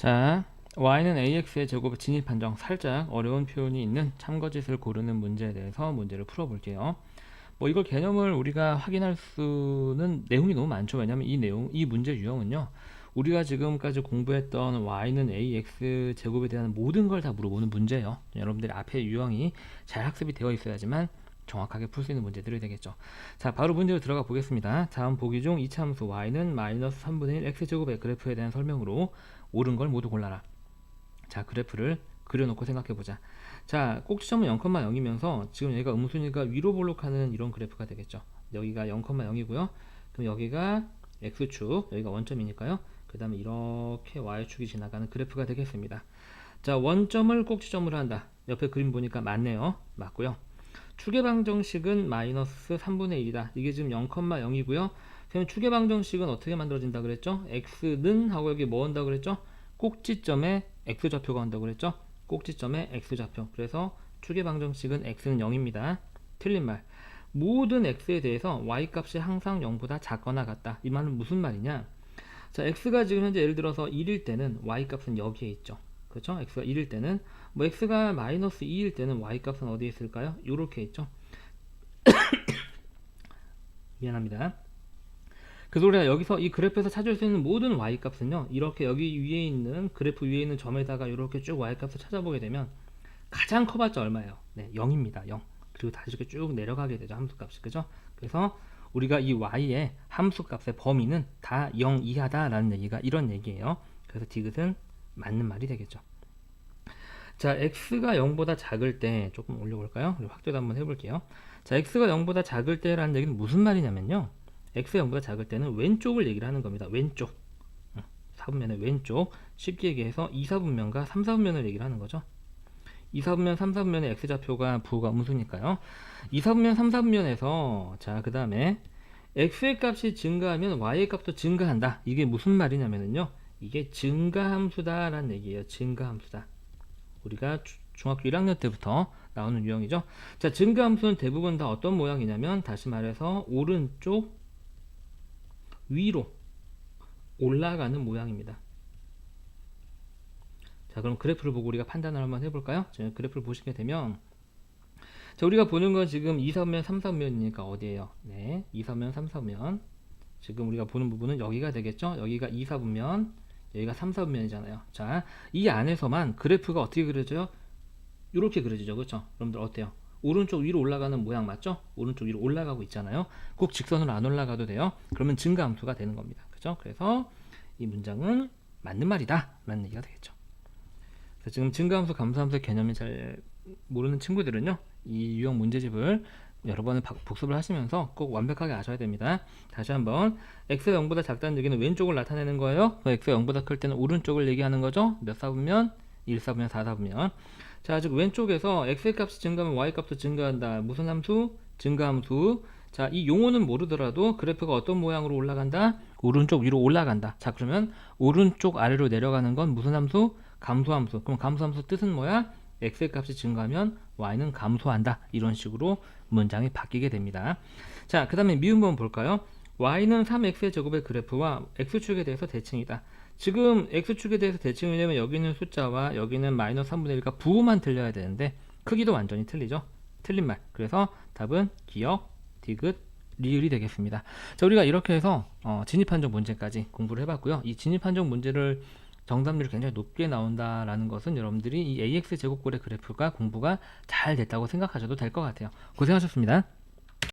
자, y는 ax의 제곱의 진입 판정 살짝 어려운 표현이 있는 참거짓을 고르는 문제에 대해서 문제를 풀어볼게요. 뭐 이걸 개념을 우리가 확인할 수는 내용이 너무 많죠. 왜냐하면 이 내용, 이 문제 유형은요. 우리가 지금까지 공부했던 y는 ax 제곱에 대한 모든 걸 다 물어보는 문제예요. 여러분들이 앞에 유형이 잘 학습이 되어 있어야지만 정확하게 풀 수 있는 문제들이 되겠죠. 자, 바로 문제로 들어가 보겠습니다. 다음 보기 중 이차함수 y는 마이너스 3분의 1 x제곱의 그래프에 대한 설명으로 옳은 걸 모두 골라라. 자, 그래프를 그려놓고 생각해보자. 자, 꼭지점은 0,0이면서 지금 여기가 음순위가 위로 볼록하는 이런 그래프가 되겠죠. 여기가 0,0이고요. 그럼 여기가 x축, 여기가 원점이니까요. 그 다음에 이렇게 y축이 지나가는 그래프가 되겠습니다. 자, 원점을 꼭지점으로 한다. 옆에 그림 보니까 맞네요. 맞고요. 추계 방정식은 마이너스 3분의 1이다. 이게 지금 0,0이고요. 그럼 추계 방정식은 어떻게 만들어진다 그랬죠? x는 하고 여기 뭐 한다 그랬죠? 꼭지점에 x좌표가 온다고 그랬죠? 꼭지점에 x좌표. 그래서 추계 방정식은 x는 0입니다. 틀린 말. 모든 x에 대해서 y 값이 항상 0보다 작거나 같다. 이 말은 무슨 말이냐? 자, x가 지금 현재 예를 들어서 1일 때는 y 값은 여기에 있죠. 그렇죠? x가 1일 때는 뭐 x가 마이너스 2일 때는 y 값은 어디에 있을까요? 요렇게 있죠. 미안합니다. 그래서 우리가 여기서 이 그래프에서 찾을 수 있는 모든 y 값은요. 이렇게 여기 위에 있는 그래프 위에 있는 점에다가 이렇게 쭉 y 값을 찾아보게 되면 가장 커봤자 얼마예요? 네, 0입니다. 0. 그리고 다시 이렇게 쭉 내려가게 되죠. 함수 값이. 그죠? 그래서 우리가 이 y의 함수 값의 범위는 다 0 이하다라는 얘기가 이런 얘기예요. 그래서 디귿은 맞는 말이 되겠죠. 자, x가 0보다 작을 때 조금 올려볼까요? 확대도 한번 해볼게요. 자, x가 0보다 작을 때라는 얘기는 무슨 말이냐면요. x가 0보다 작을 때는 왼쪽을 얘기를 하는 겁니다. 왼쪽. 4분면의 왼쪽. 쉽게 얘기해서 2, 4분면과 3, 4분면을 얘기를 하는 거죠. 2, 4분면, 3, 4분면의 x좌표가 부호가 음수니까요. 2, 4분면, 3, 4분면에서 자, 그 다음에 x의 값이 증가하면 y의 값도 증가한다. 이게 무슨 말이냐면요. 이게 증가함수다라는 얘기예요. 증가함수다. 우리가 주- 중학교 1학년 때부터 나오는 유형이죠. 자, 증가함수는 대부분 다 어떤 모양이냐면 다시 말해서 오른쪽 위로 올라가는 모양입니다. 자, 그럼 그래프를 보고 우리가 판단을 한번 해볼까요? 자, 그래프를 보시게 되면 자, 우리가 보는 건 지금 2, 3면, 3, 4면이니까 어디예요? 네, 2, 3면, 3, 4면. 지금 우리가 보는 부분은 여기가 되겠죠? 여기가 2, 4분면, 여기가 3, 4분면이잖아요. 자, 이 안에서만 그래프가 어떻게 그려져요? 이렇게 그려지죠. 그렇죠? 여러분들 어때요? 오른쪽 위로 올라가는 모양 맞죠? 오른쪽 위로 올라가고 있잖아요. 꼭 직선으로 안 올라가도 돼요. 그러면 증가함수가 되는 겁니다. 그죠? 그래서 이 문장은 맞는 말이다. 라는 얘기가 되겠죠. 지금 증가함수, 감소함수의 개념이 잘 모르는 친구들은요. 이 유형 문제집을 여러 번을 박- 복습을 하시면서 꼭 완벽하게 아셔야 됩니다. 다시 한번 x가 0보다 작다는 얘기는 왼쪽을 나타내는 거예요. x가 0보다 클 때는 오른쪽을 얘기하는 거죠. 몇 사분면? 1 사분면, 4 사분면. 자, 즉 왼쪽에서 x의 값이 증가하면 y 값도 증가한다. 무슨 함수? 증가함수. 자, 이 용어는 모르더라도 그래프가 어떤 모양으로 올라간다? 오른쪽 위로 올라간다. 자, 그러면 오른쪽 아래로 내려가는 건 무슨 함수? 감소함수. 그럼 감소함수 뜻은 뭐야? x의 값이 증가하면 y는 감소한다. 이런 식으로 문장이 바뀌게 됩니다. 자, 그 다음에 미음 번 볼까요? y는 3x의 제곱의 그래프와 x축에 대해서 대칭이다. 지금 x축에 대해서 대칭을 하면 여기 있는 숫자와 여기는 마이너스 3분의 1과 부호만 틀려야 되는데 크기도 완전히 틀리죠. 틀린 말. 그래서 답은 기억, 디귿, 리을이 되겠습니다. 자, 우리가 이렇게 해서 어, 진입한정 문제까지 공부를 해봤고요. 이 진입한정 문제를 정답률이 굉장히 높게 나온다라는 것은 여러분들이 이 ax 제곱골의 그래프가 공부가 잘 됐다고 생각하셔도 될 것 같아요. 고생하셨습니다.